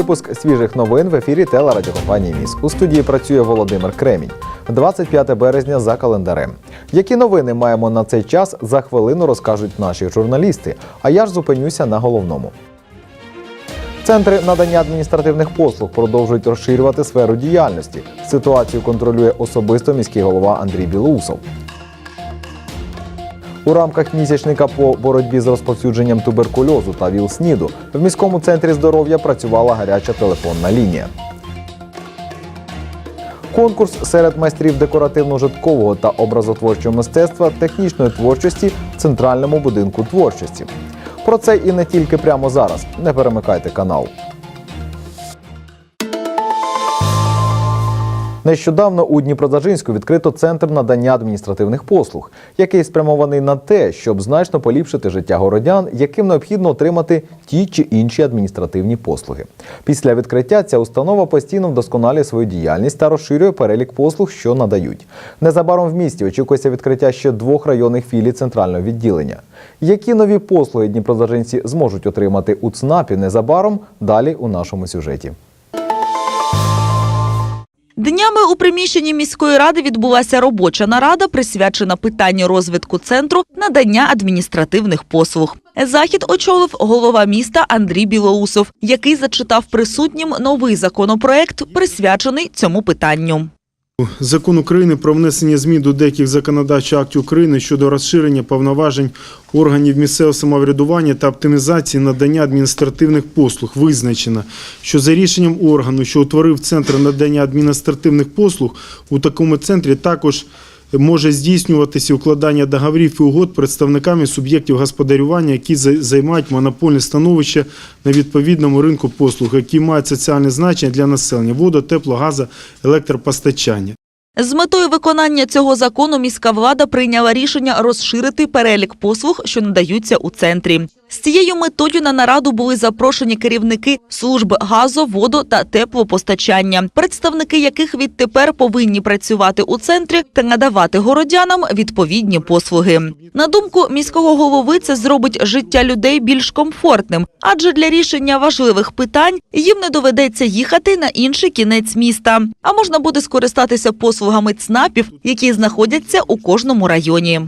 Випуск свіжих новин в ефірі телерадіокомпанії Міс. У студії працює Володимир Кремінь. 25 березня за календарем. Які новини маємо на цей час за хвилину розкажуть наші журналісти. А я ж зупинюся на головному. Центри надання адміністративних послуг продовжують розширювати сферу діяльності. Ситуацію контролює особисто міський голова Андрій Білоусов. У рамках місячника по боротьбі з розповсюдженням туберкульозу та ВІЛ-СНІДу в міському центрі здоров'я працювала гаряча телефонна лінія. Конкурс серед майстрів декоративно-житкового та образотворчого мистецтва технічної творчості в центральному будинку творчості. Про це і не тільки прямо зараз. Не перемикайте канал. Нещодавно у Дніпродзержинську відкрито центр надання адміністративних послуг, який спрямований на те, щоб значно поліпшити життя городян, яким необхідно отримати ті чи інші адміністративні послуги. Після відкриття ця установа постійно вдосконалює свою діяльність та розширює перелік послуг, що надають. Незабаром в місті очікується відкриття ще двох районних філій центрального відділення. Які нові послуги дніпродзержинці зможуть отримати у ЦНАПі незабаром? Далі у нашому сюжеті. Днями у приміщенні міської ради відбулася робоча нарада, присвячена питанню розвитку центру надання адміністративних послуг. Захід очолив голова міста Андрій Білоусов, який зачитав присутнім новий законопроект, присвячений цьому питанню. Закон України про внесення змін до деяких законодавчих актів України щодо розширення повноважень органів місцевого самоврядування та оптимізації надання адміністративних послуг визначено, що за рішенням органу, що утворив центр надання адміністративних послуг, у такому центрі також може здійснюватися укладання договорів і угод представниками суб'єктів господарювання, які займають монопольне становище на відповідному ринку послуг, які мають соціальне значення для населення воду, тепло, газу, електропостачання. З метою виконання цього закону міська влада прийняла рішення розширити перелік послуг, що надаються у центрі. З цією метою на нараду були запрошені керівники служб газу, воду та теплопостачання, представники яких відтепер повинні працювати у центрі та надавати городянам відповідні послуги. На думку міського голови, це зробить життя людей більш комфортним, адже для рішення важливих питань їм не доведеться їхати на інший кінець міста, а можна буде скористатися послугами ЦНАПів, які знаходяться у кожному районі.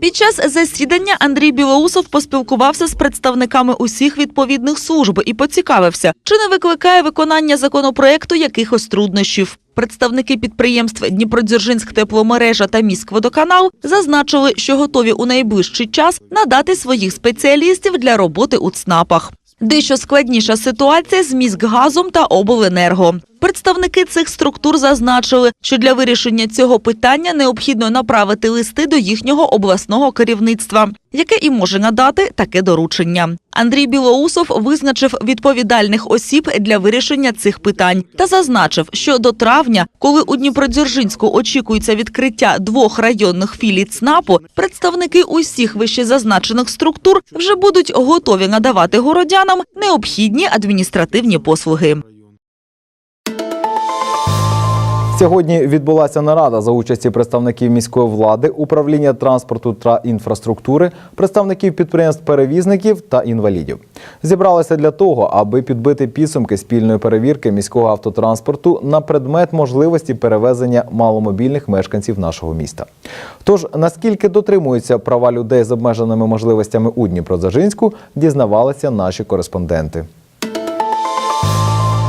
Під час засідання Андрій Білоусов поспілкувався з представниками усіх відповідних служб і поцікавився, чи не викликає виконання законопроекту якихось труднощів. Представники підприємств Дніпродзержинськ тепломережа та міськводоканал зазначили, що готові у найближчий час надати своїх спеціалістів для роботи у ЦНАПах. Дещо складніша ситуація з міськгазом та обленерго. Представники цих структур зазначили, що для вирішення цього питання необхідно направити листи до їхнього обласного керівництва, яке і може надати таке доручення. Андрій Білоусов визначив відповідальних осіб для вирішення цих питань та зазначив, що до травня, коли у Дніпродзержинську очікується відкриття двох районних філій ЦНАПу, представники усіх вищезазначених структур вже будуть готові надавати городянам необхідні адміністративні послуги. Сьогодні відбулася нарада за участі представників міської влади, управління транспорту та інфраструктури, представників підприємств-перевізників та інвалідів. Зібралися для того, аби підбити підсумки спільної перевірки міського автотранспорту на предмет можливості перевезення маломобільних мешканців нашого міста. Тож наскільки дотримуються права людей з обмеженими можливостями у Дніпродзержинську, дізнавалися наші кореспонденти.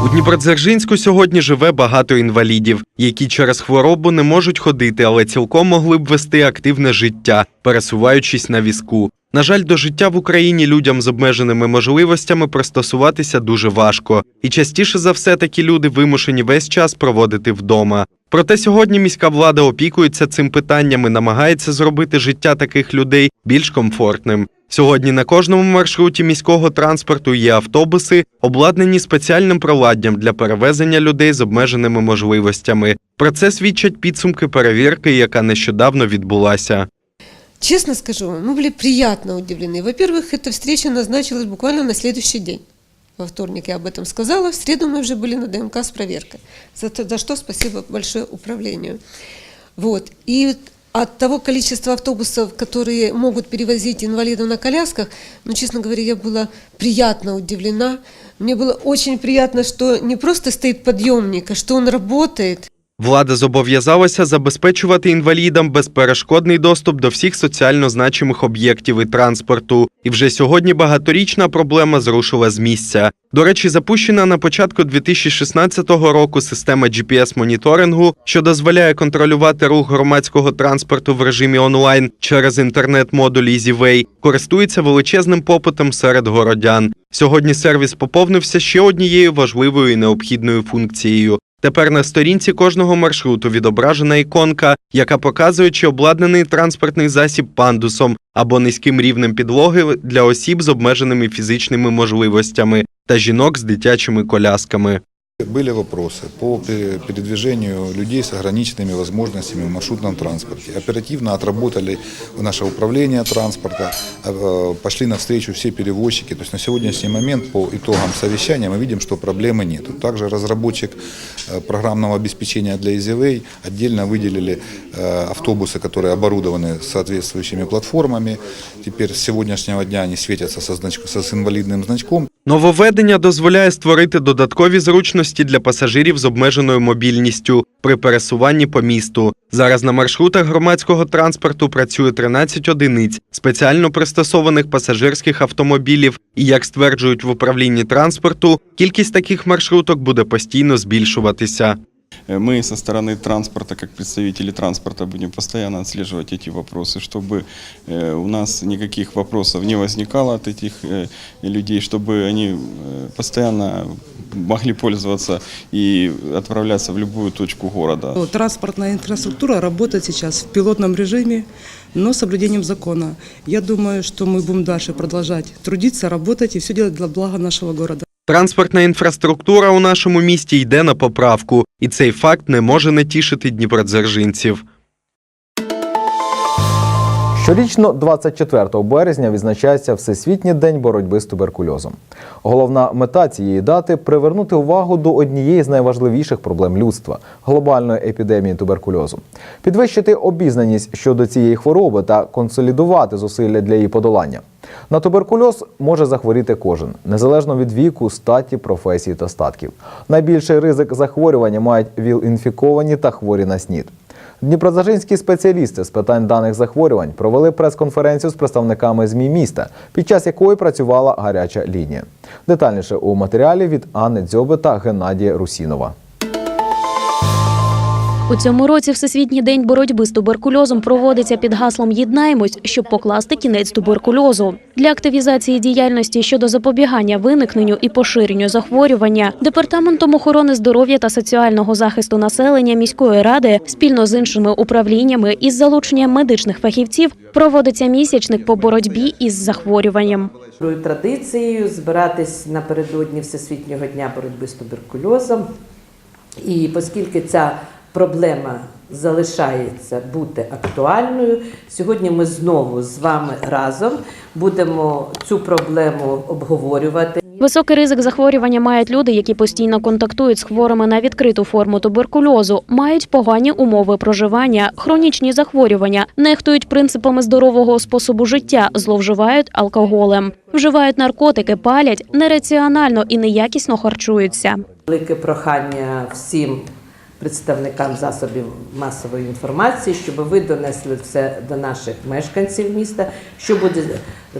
У Дніпродзержинську сьогодні живе багато інвалідів, які через хворобу не можуть ходити, але цілком могли б вести активне життя, пересуваючись на візку. На жаль, до життя в Україні людям з обмеженими можливостями пристосуватися дуже важко, і частіше за все такі люди вимушені весь час проводити вдома. Проте сьогодні міська влада опікується цим питанням і намагається зробити життя таких людей більш комфортним. Сьогодні на кожному маршруті міського транспорту є автобуси, обладнані спеціальним приладдям для перевезення людей з обмеженими можливостями. Про це свідчать підсумки перевірки, яка нещодавно відбулася. Честно скажу, мы были приятно удивлены. Во-первых, эта встреча назначилась буквально на следующий день. Во вторник я об этом сказала, в среду мы уже были на ДМК с проверкой. За, то- за что спасибо большое управлению. Вот. И От того количества автобусов, которые могут перевозить инвалидов на колясках, ну, честно говоря, я была приятно удивлена. Мне было очень приятно, что не просто стоит подъемник, а что он работает. Влада зобов'язалася забезпечувати інвалідам безперешкодний доступ до всіх соціально значимих об'єктів і транспорту. І вже сьогодні багаторічна проблема зрушила з місця. До речі, запущена на початку 2016 року система GPS-моніторингу, що дозволяє контролювати рух громадського транспорту в режимі онлайн через інтернет-модуль EasyWay, користується величезним попитом серед городян. Сьогодні сервіс поповнився ще однією важливою і необхідною функцією. Тепер на сторінці кожного маршруту відображена іконка, яка показує, чи обладнаний транспортний засіб пандусом або низьким рівнем підлоги для осіб з обмеженими фізичними можливостями та жінок з дитячими колясками. Были вопросы по пе- передвижению людей с ограниченными возможностями в маршрутном транспорте. Оперативно отработали наше управление транспорта, э, пошли навстречу все перевозчики. То есть на сегодняшний момент по итогам совещания мы видим, что проблемы нет. Также разработчик э, программного обеспечения для EasyWay отдельно выделили э, автобусы, которые оборудованы соответствующими платформами. Теперь с сегодняшнего дня они светятся со, значк- со с инвалидным значком. Нововведення дозволяє створити додаткові зручності для пасажирів з обмеженою мобільністю при пересуванні по місту. Зараз на маршрутах громадського транспорту працює 13 одиниць спеціально пристосованих пасажирських автомобілів. І як стверджують в управлінні транспорту, кількість таких маршруток буде постійно збільшуватися. Э, Мы со стороны транспорта, как представители транспорта, будем постоянно отслеживать эти вопросы, чтобы э, у нас никаких вопросов не возникало от этих э, людей, чтобы они э, постоянно могли пользоваться и отправляться в любую точку города. Ну, Транспортная инфраструктура работает сейчас в пилотном режиме, но с соблюдением закона. Я думаю, что мы будем дальше продолжать трудиться, работать и все делать для блага нашего города. Транспортна інфраструктура у нашому місті йде на поправку, і цей факт не може не тішити дніпродзержинців. Щорічно, 24 березня, відзначається Всесвітній день боротьби з туберкульозом. Головна мета цієї дати привернути увагу до однієї з найважливіших проблем людства глобальної епідемії туберкульозу, підвищити обізнаність щодо цієї хвороби та консолідувати зусилля для її подолання. На туберкульоз може захворіти кожен, незалежно від віку, статі, професії та статків. Найбільший ризик захворювання мають ВІЛ-інфіковані та хворі на СНІД. Дніпродзержинські спеціалісти з питань даних захворювань провели прес-конференцію з представниками ЗМІ міста, під час якої працювала гаряча лінія. Детальніше у матеріалі від Анни Дзьоби та Геннадія Русінова. У цьому році Всесвітній день боротьби з туберкульозом проводиться під гаслом «Єднаємось, щоб покласти кінець туберкульозу». Для активізації діяльності щодо запобігання виникненню і поширенню захворювання Департаментом охорони здоров'я та соціального захисту населення міської ради спільно з іншими управліннями із залученням медичних фахівців проводиться місячник по боротьбі із захворюванням. Традицією збиратись напередодні Всесвітнього дня боротьби з туберкульозом. І оскільки ця проблема залишається бути актуальною, сьогодні ми знову з вами разом будемо цю проблему обговорювати. Високий ризик захворювання мають люди, які постійно контактують з хворими на відкриту форму туберкульозу, мають погані умови проживання, хронічні захворювання, нехтують принципами здорового способу життя, зловживають алкоголем, вживають наркотики, палять, нераціонально і неякісно харчуються. Велике прохання всім представникам засобів масової інформації, щоб ви донесли це до наших мешканців міста, що буде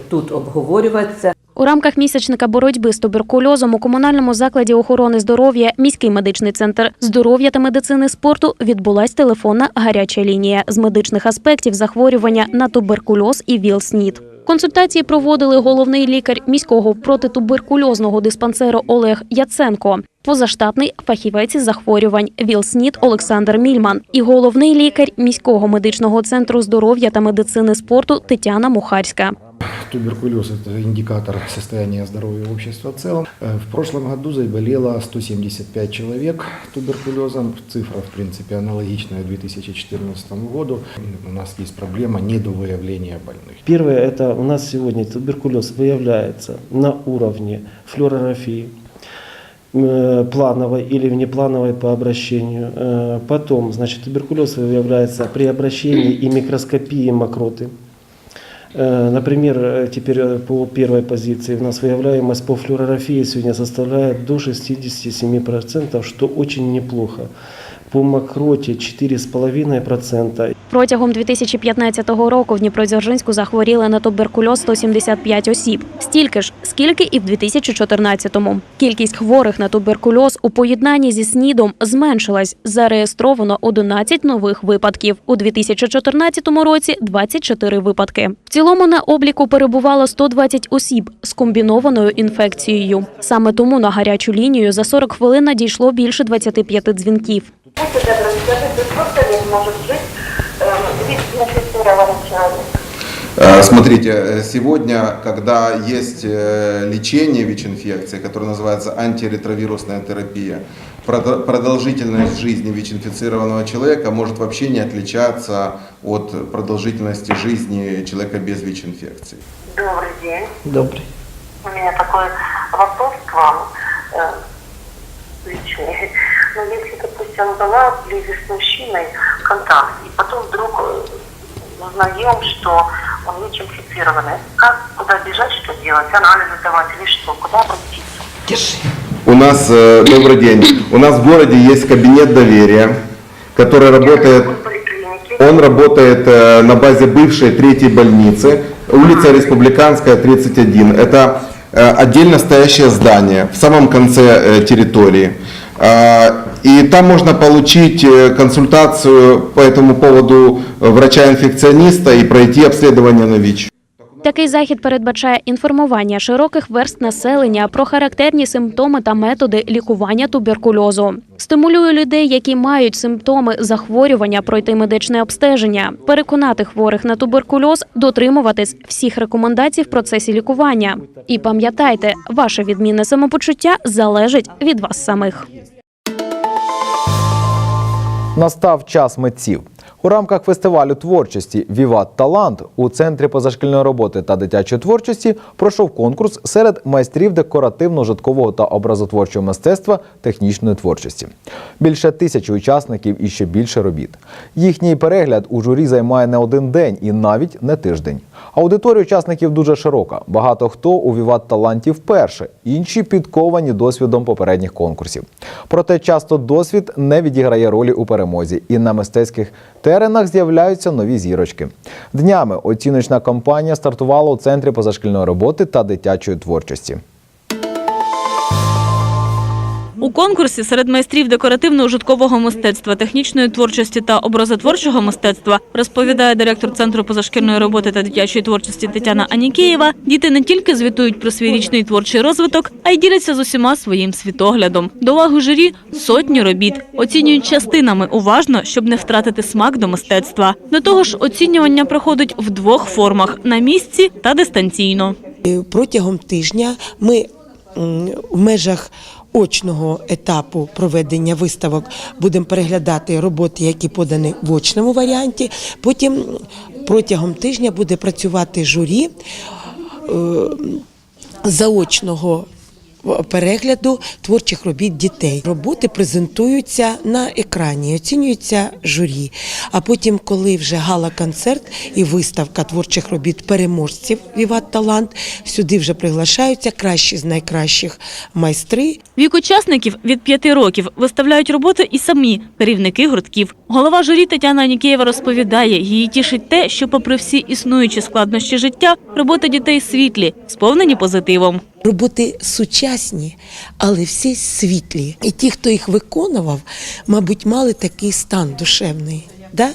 тут обговорюватися. У рамках місячника боротьби з туберкульозом у комунальному закладі охорони здоров'я міський медичний центр здоров'я та медицини спорту відбулась телефонна гаряча лінія з медичних аспектів захворювання на туберкульоз і ВІЛ-СНІД. Консультації проводили головний лікар міського протитуберкульозного диспансеру Олег Яценко, позаштатний фахівець із захворювань ВІЛ-СНІД Олександр Мільман і головний лікар міського медичного центру здоров'я та медицини спорту Тетяна Мухарська. Туберкулез – это индикатор состояния здоровья общества в целом. Э, В прошлом году заболело 175 человек туберкулезом. Цифра, в принципе, аналогичная 2014 году. У нас есть проблема недовыявления больных. Первое, это у нас сегодня туберкулез выявляется на уровне флюорографии. э, плановой или внеплановой по обращению. Э, Потом, значит, туберкулез выявляется при обращении и микроскопии мокроты. Э, Например, э, теперь э, по первой позиции у нас выявляемость по флюорографии сегодня составляет до 67%, что очень неплохо. По мокроте 4,5%. Протягом 2015 року в Дніпродзержинську захворіли на туберкульоз 175 осіб. Стільки ж, скільки і в 2014-му. Кількість хворих на туберкульоз у поєднанні зі СНІДом зменшилась. Зареєстровано 11 нових випадків. У 2014 році 24 випадки. В цілому на обліку перебувало 120 осіб з комбінованою інфекцією. Саме тому на гарячу лінію за 40 хвилин надійшло більше 25 дзвінків. Будьте добры, скажите, сколько лет может жить э, человек? Смотрите, э, сегодня, когда есть э, лечение ВИЧ-инфекции, которое называется антиретровирусная терапия, продо- продолжительность жизни ВИЧ-инфицированного человека может вообще не отличаться от продолжительности жизни человека без ВИЧ-инфекции. Добрый день. Добрый. У меня такой вопрос к вам э, личный. Ну, если, допустим, была близость с мужчиной контакт, и потом вдруг э, узнаем, что он ВИЧ-инфицированный, как, куда бежать, что делать, анализы давать или что, куда обратиться? У нас, э, добрый день, у нас в городе есть кабинет доверия, который работает, он работает э, на базе бывшей третьей больницы, улица Республиканская, 31. Это э, отдельно стоящее здание в самом конце э, территории. А, И там можно получить э, консультацию по этому поводу э, врача-инфекциониста и пройти обследование на ВИЧ. Такий захід передбачає інформування широких верст населення про характерні симптоми та методи лікування туберкульозу. Стимулює людей, які мають симптоми захворювання, пройти медичне обстеження, переконати хворих на туберкульоз дотримуватись всіх рекомендацій в процесі лікування. І пам'ятайте, ваше відмінне самопочуття залежить від вас самих. Настав час митців. У рамках фестивалю творчості Віват Талант у центрі позашкільної роботи та дитячої творчості пройшов конкурс серед майстрів декоративно-житкового та образотворчого мистецтва технічної творчості. Більше тисячі учасників і ще більше робіт. Їхній перегляд у журі займає не один день і навіть не тиждень. Аудиторія учасників дуже широка. Багато хто у Віват Таланті вперше, інші підковані досвідом попередніх конкурсів. Проте часто досвід не відіграє ролі у перемозі, і на мистецьких теренах з'являються нові зірочки. Днями оціночна кампанія стартувала у центрі позашкільної роботи та дитячої творчості. У конкурсі серед майстрів декоративно-ужиткового мистецтва, технічної творчості та образотворчого мистецтва розповідає директор центру позашкільної роботи та дитячої творчості Тетяна Анікеєва. Діти не тільки звітують про свій річний творчий розвиток, а й діляться з усіма своїм світоглядом. До уваги журі сотні робіт оцінюють частинами уважно, щоб не втратити смак до мистецтва. До того ж, оцінювання проходить в двох формах на місці та дистанційно. Протягом тижня ми в межах очного етапу проведення виставок будемо переглядати роботи, які подані в очному варіанті. Потім протягом тижня буде працювати журі е, заочного перегляду творчих робіт дітей. Роботи презентуються на екрані, оцінюються журі. А потім, коли вже гала-концерт і виставка творчих робіт переможців Віват Талант, сюди вже приглашаються кращі з найкращих майстри. Вік учасників від п'яти років виставляють роботи і самі керівники гуртків. Голова журі Тетяна Анікеєва розповідає, її тішить те, що, попри всі існуючі складнощі життя, роботи дітей світлі, сповнені позитивом. Роботи сучасні, але всі світлі. І ті, хто їх виконував, мабуть, мали такий стан душевний. Да?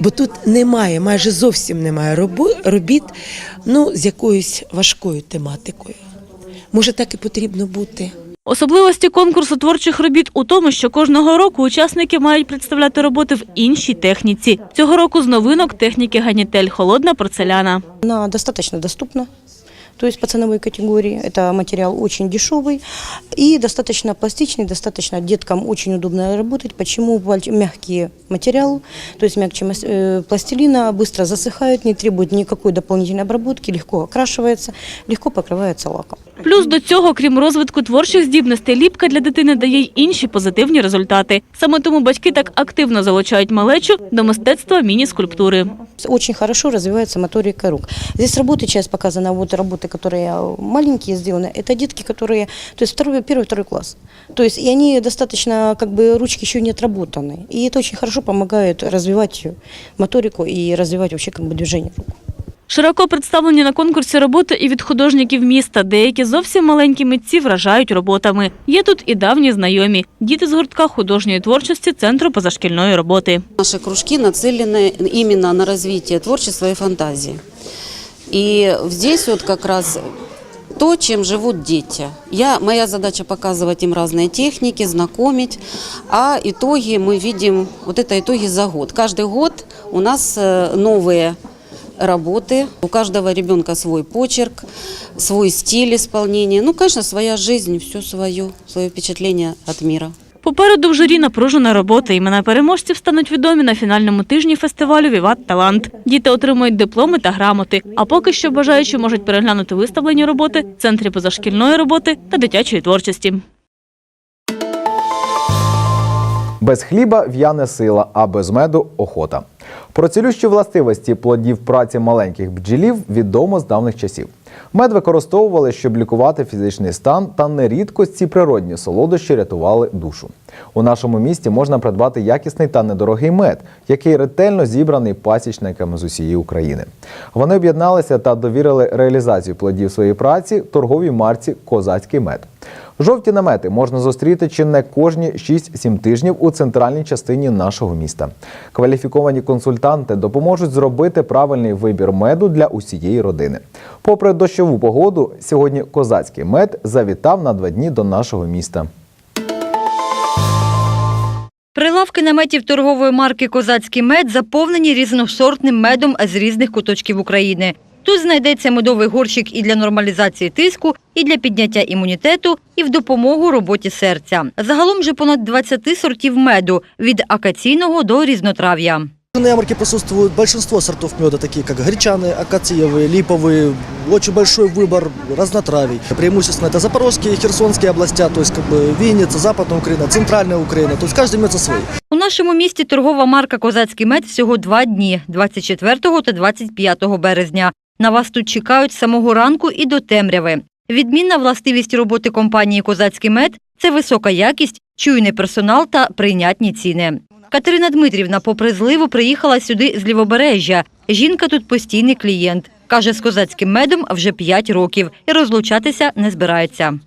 Бо тут немає, майже зовсім немає робіт ну, з якоюсь важкою тематикою. Може, так і потрібно бути. Особливості конкурсу творчих робіт у тому, що кожного року учасники мають представляти роботи в іншій техніці. Цього року з новинок техніки ганітель холодна порцеляна. Она достаточно доступна, то есть по ценовой категории. Это материал очень дешевый и достаточно пластичный, достаточно деткам очень удобно работать. Почему Валь- мягкие материалы, то есть мягче мас- э, пластилина, быстро засыхают, не требуют никакой дополнительной обработки, легко окрашивается, легко покрывается лаком. Плюс до цього, крім розвитку творчих здібностей, ліпка для дитини дає й інші позитивні результати. Саме тому батьки так активно залучають малечу до мистецтва міні-скульптури. Очень хорошо развивается моторика рук. Здесь работы часть показана, вот работы, которые маленькие сделаны, это детки, которые, то есть второй, первый, второй класс. То есть и они достаточно, как бы, ручки еще не отработаны. И это очень хорошо помогает развивать моторику и развивать вообще, как бы, движение рук. Широко представлені на конкурсі роботи і від художників міста. Деякі зовсім маленькі митці вражають роботами. Є тут і давні знайомі – діти з гуртка художньої творчості Центру позашкільної роботи. Наши кружки нацелены именно на развитие творчества и фантазии. И здесь вот как раз то, чем живут дети. Я, моя задача показывать им разные техники, знакомить, а итоги мы видим, вот это итоги за год. Каждый год у нас э, новые работы, у каждого ребенка свой почерк, свой стиль исполнения, ну, конечно, своя жизнь, все свое, свое впечатление от мира. Попереду в журі напружена робота. Імена переможців стануть відомі на фінальному тижні фестивалю «Віват Талант». Діти отримують дипломи та грамоти. А поки що бажаючі можуть переглянути виставлені роботи в Центрі позашкільної роботи та дитячої творчості. Без хліба в'яне сила, а без меду охота. Про цілющі властивості плодів праці маленьких бджілів відомо з давних часів. Мед використовували, щоб лікувати фізичний стан, та нерідко ці природні солодощі рятували душу. У нашому місті можна придбати якісний та недорогий мед, який ретельно зібраний пасічниками з усієї України. Вони об'єдналися та довірили реалізацію плодів своєї праці торговій марці Козацький мед. Жовті намети можна зустріти чи не кожні 6-7 тижнів у центральній частині нашого міста. Кваліфіковані консультанти допоможуть зробити правильний вибір меду для усієї родини. Попри дощову погоду, сьогодні козацький мед завітав на два дні до нашого міста. Прилавки наметів торгової марки Козацький мед заповнені різносортним медом з різних куточків України. Тут знайдеться медовий горщик і для нормалізації тиску, і для підняття імунітету, і в допомогу роботі серця. Загалом же понад 20 сортів меду від акаційного до різнотрав'я. На ярмарке присутствует большинство сортов меда, такие как гречаные, акациевые, липовые, очень большой выбор разнотравий. Преимущественно это Запорожские и Херсонские областя, то есть как бы Винница, Западная Украина, Центральная Украина, то есть каждый мед со свой. У нашому місті торгова марка «Козацький мед» всього два дні – 24 та 25 березня. На вас тут чекають з самого ранку і до темряви. Відмінна властивість роботи компанії «Козацький мед» – це висока якість, чуйний персонал та прийнятні ціни. Катерина Дмитрівна, попри зливу, приїхала сюди з Лівобережжя. Жінка тут постійний клієнт. Каже, з козацьким медом вже 5 років і розлучатися не збирається.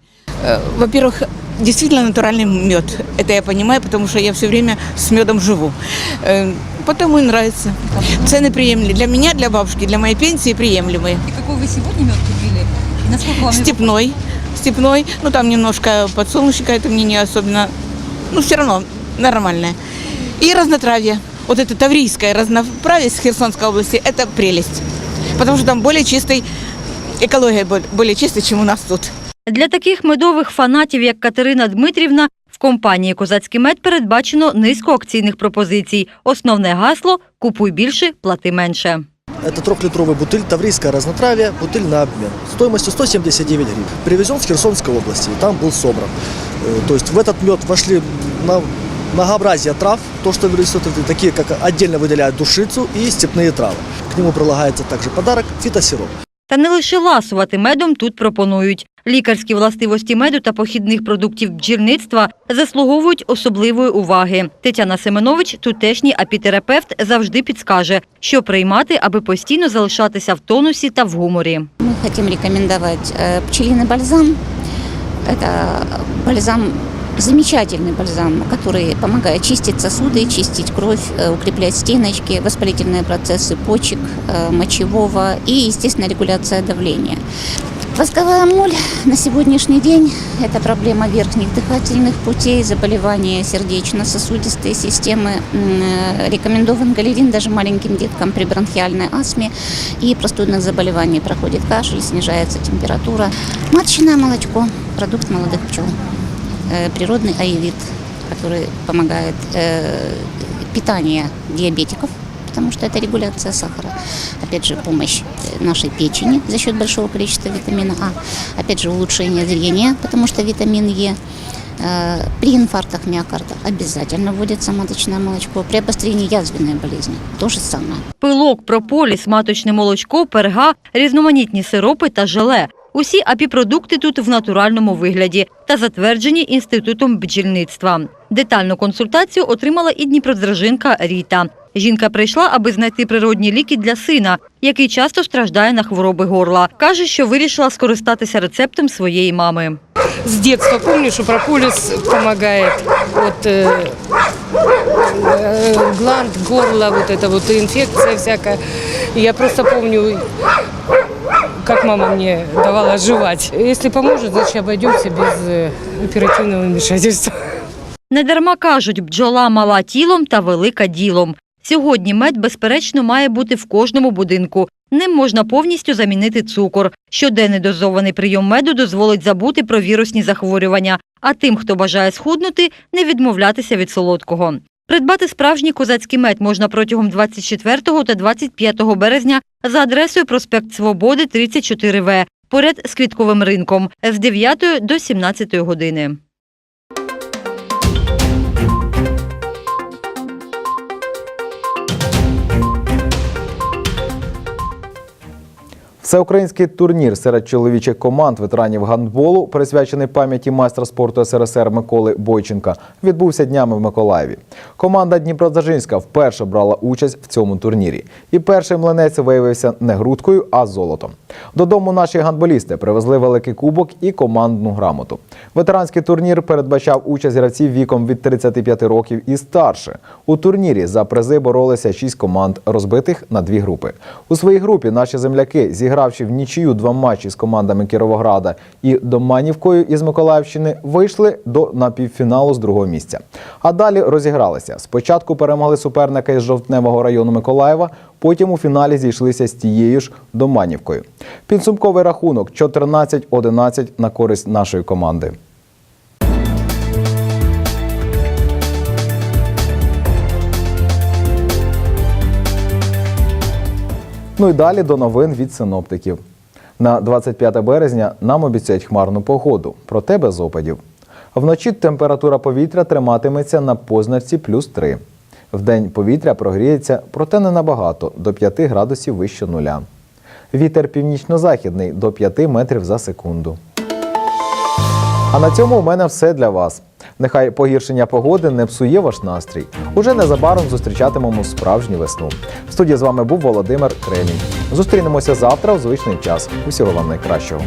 Э, Во-первых, действительно натуральный мед. Это я понимаю, потому что я все время с медом живу. Э, Потому и нравится. Цены приемлемые. Для меня, для бабушки, для моей пенсии приемлемые. И какой вы сегодня мед купили? Насколько вам Степной. Степной. Ну, там немножко подсолнечника, это мне не особенно... Ну, все равно нормальное. И разнотравье. Вот это таврийское разноправие с Херсонской области, это прелесть. Потому что там более чистый, экология бо- более чистая, чем у нас тут. Для таких медових фанатів, як Катерина Дмитрівна, в компанії «Козацький мед» передбачено низку акційних пропозицій. Основне гасло – «Купуй більше, плати менше». Это трехлитровый бутыль таврийское разнотравие, бутыль на обмен. Стоимостью 179 гривен. Привезен с Херсонской области, и там был собран. Э, То есть в этот мед вошли на многообразие трав, то, что растет, это такие, как отдельно выделяют душицу и степные травы. К нему прилагается также подарок фитосироп. Та не лише ласувати медом тут пропонують. Лікарські властивості меду та похідних продуктів бджільництва заслуговують особливої уваги. Тетяна Семенович, тутешній апітерапевт, завжди підскаже, що приймати, аби постійно залишатися в тонусі та в гуморі. Мы хотим рекомендовать э, пчелиный бальзам. Это бальзам, замечательный бальзам, который помогает чистить сосуды, чистить кровь, э, укреплять стеночки, воспалительные процессы почек, э, мочевого и, естественно, регуляция давления. Восковая моль на сегодняшний день – это проблема верхних дыхательных путей, заболевания сердечно-сосудистой системы. Э, Рекомендован галерин даже маленьким деткам при бронхиальной астме и простудных заболеваний. Проходит кашель, снижается температура. Маточное молочко – продукт молодых пчел. Э, Природный аевит, который помогает э, питание диабетиков, потому что это регуляция сахара. Опять же, помощь э, нашей печени за счет большого количества витамина А. Опять же, улучшение зрения, потому что витамин Е. Э, При инфарктах миокарда обязательно вводится маточное молочко. При обострении язвенной болезни то же самое. Пилок, прополіс, маточне молочко, перга, різноманітні сиропи та желе. Усі апіпродукти тут в натуральному вигляді та затверджені інститутом бджільництва. Детальну консультацію отримала і дніпродзержинка Ріта. Жінка прийшла, аби знайти природні ліки для сина, який часто страждає на хвороби горла. Каже, що вирішила скористатися рецептом своєї мами. С детства помню, что прополис помогает от э, э, гланд, горла, вот это вот инфекция всякая. И я просто помню, как мама мне давала жевать. Если поможет, значит обойдемся без э, оперативного вмешательства. Недарма кажуть, бджола мала тілом та велика ділом. Сьогодні мед, безперечно, має бути в кожному будинку. Ним можна повністю замінити цукор. Щоденний дозований прийом меду дозволить забути про вірусні захворювання, а тим, хто бажає схуднути, не відмовлятися від солодкого. Придбати справжній козацький мед можна протягом 24 та 25 березня за адресою проспект Свободи, 34В, поряд з квітковим ринком з 9 до 17 години. Всеукраїнський турнір серед чоловічих команд ветеранів гандболу, присвячений пам'яті майстра спорту СРСР Миколи Бойченка, відбувся днями в Миколаєві. Команда Дніпродзержинська вперше брала участь в цьому турнірі. І перший млинець виявився не грудкою, а золотом. Додому наші гандболісти привезли великий кубок і командну грамоту. Ветеранський турнір передбачав участь гравців віком від 35 років і старше. У турнірі за призи боролися шість команд, розбитих на дві групи. У своїй групі наші земляки, зігравши в нічию два матчі з командами Кіровограда і Доманівкою із Миколаївщини, вийшли до напівфіналу з другого місця. А далі розігралися. Спочатку перемогли суперника із жовтневого району Миколаєва, потім у фіналі зійшлися з тією ж Доманівкою. Підсумковий рахунок 14-11 на користь нашої команди. Ну і далі до новин від синоптиків. На 25 березня нам обіцяють хмарну погоду, проте без опадів. Вночі температура повітря триматиметься на позначці плюс 3. Вдень повітря прогріється, проте не набагато до 5 градусів вище нуля. Вітер північно-західний до 5 метрів за секунду. А на цьому у мене все для вас. Нехай погіршення погоди не псує ваш настрій. Уже незабаром зустрічатимемо справжню весну. В студії з вами був Володимир Кремінь. Зустрінемося завтра в звичний час. Усього вам найкращого.